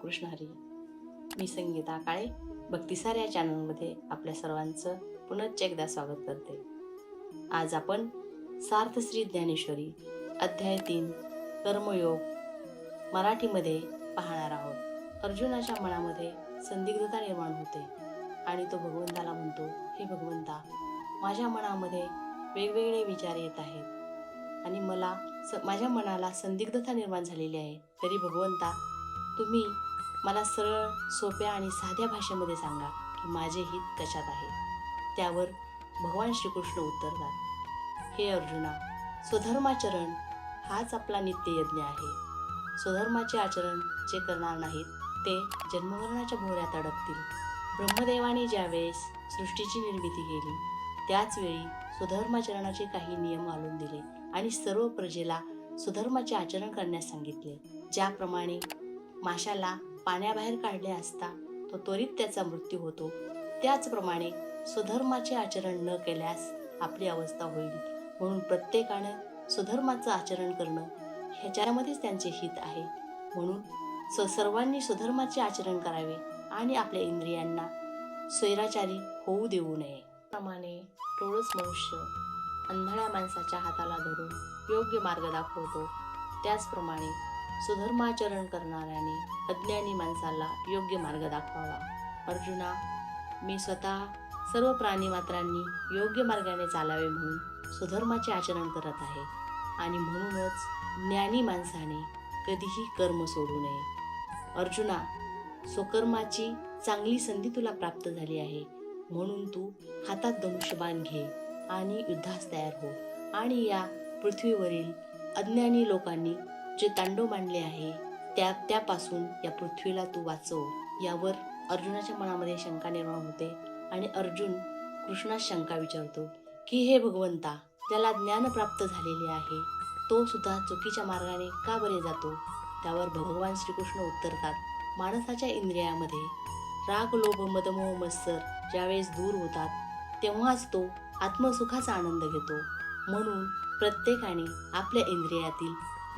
रामकृष्ण हरी. मी संगीता काळे भक्तिसार या चॅनलमध्ये आपल्या सर्वांचं पुनश्च एकदा स्वागत करते. आज आपण सार्थ श्री ज्ञानेश्वरी अध्याय तीन कर्मयोग मराठीमध्ये पाहणार आहोत. अर्जुनाच्या मनामध्ये संदिग्धता निर्माण होते आणि तो भगवंताला म्हणतो हे भगवंता माझ्या मनामध्ये वेगवेगळे विचार येत आहेत आणि मला स माझ्या मनाला संदिग्धता निर्माण झालेली आहे. तरी भगवंता तुम्ही मला सरळ सोप्या आणि साध्या भाषेमध्ये सांगा की माझे हित कशात आहे? त्यावर भगवान श्रीकृष्ण उत्तरतात. हे अर्जुना स्वधर्माचरण हाच आपला नित्ययज्ञ आहे. स्वधर्माचे आचरण जे करणार नाहीत ते जन्ममरणाच्या भोवऱ्यात अडकतील. ब्रह्मदेवाने ज्यावेळेस सृष्टीची निर्मिती केली त्याचवेळी स्वधर्माचरणाचे सुधर्माचरणाचे काही नियम घालून दिले आणि सर्व प्रजेला सुधर्माचे आचरण करण्यास सांगितले. ज्याप्रमाणे माशाला पाण्याबाहेर काढले असता तो त्वरित त्याचा मृत्यू होतो. त्याचप्रमाणे स्वधर्माचे आचरण न केल्यास आपली अवस्था होईल. म्हणून प्रत्येकानं स्वधर्माचं आचरण करणं ह्याच्यामध्येच त्यांचे हित आहे. म्हणून स सर्वांनी स्वधर्माचे आचरण करावे आणि आपल्या इंद्रियांना स्वैराचारी होऊ देऊ नये. प्रमाणे टोळस मनुष्य अंधळ्या माणसाच्या हाताला धरून योग्य मार्ग दाखवतो. त्याचप्रमाणे सुधर्माचरण करणाऱ्याने अज्ञानी माणसाला योग्य मार्ग दाखवावा. अर्जुना मी स्वतः सर्व प्राणीमात्रांनी योग्य मार्गाने चालावे म्हणून सुधर्माचे आचरण करत आहे. आणि म्हणूनच ज्ञानी माणसाने कधीही कर्म सोडू नये. अर्जुना स्वकर्माची चांगली संधी तुला प्राप्त झाली आहे. म्हणून तू हातात धनुष्यबाण घे आणि युद्धास तयार हो. आणि या पृथ्वीवरील अज्ञानी लोकांनी जे तांडव मांडले आहे त्या त्यापासून या पृथ्वीला तू वाचव. यावर अर्जुनाच्या मनामध्ये शंका निर्माण होते आणि अर्जुन कृष्णास शंका विचारतो की हे भगवंता त्याला ज्ञान प्राप्त झालेले आहे तो सुद्धा चुकीच्या मार्गाने का बरे जातो? त्यावर भगवान श्रीकृष्ण उत्तरतात माणसाच्या इंद्रियामध्ये राग लोभ मदमोह मत्सर ज्यावेळेस दूर होतात तेव्हाच तो आत्मसुखाचा आनंद घेतो. म्हणून प्रत्येकाने आपल्या इंद्रियातील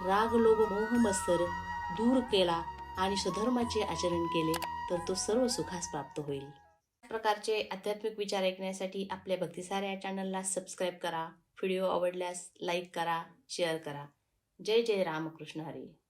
राग लोभ मोह मत्सर दूर केला आणि स्वधर्माचे आचरण केले तर तो सर्व सुखास प्राप्त होईल. प्रकारचे आध्यात्मिक विचार ऐकण्यासाठी आपल्या भक्तिसार या चॅनलला सबस्क्राईब करा. व्हिडिओ आवडल्यास लाईक करा शेअर करा. जय जय रामकृष्ण हरी.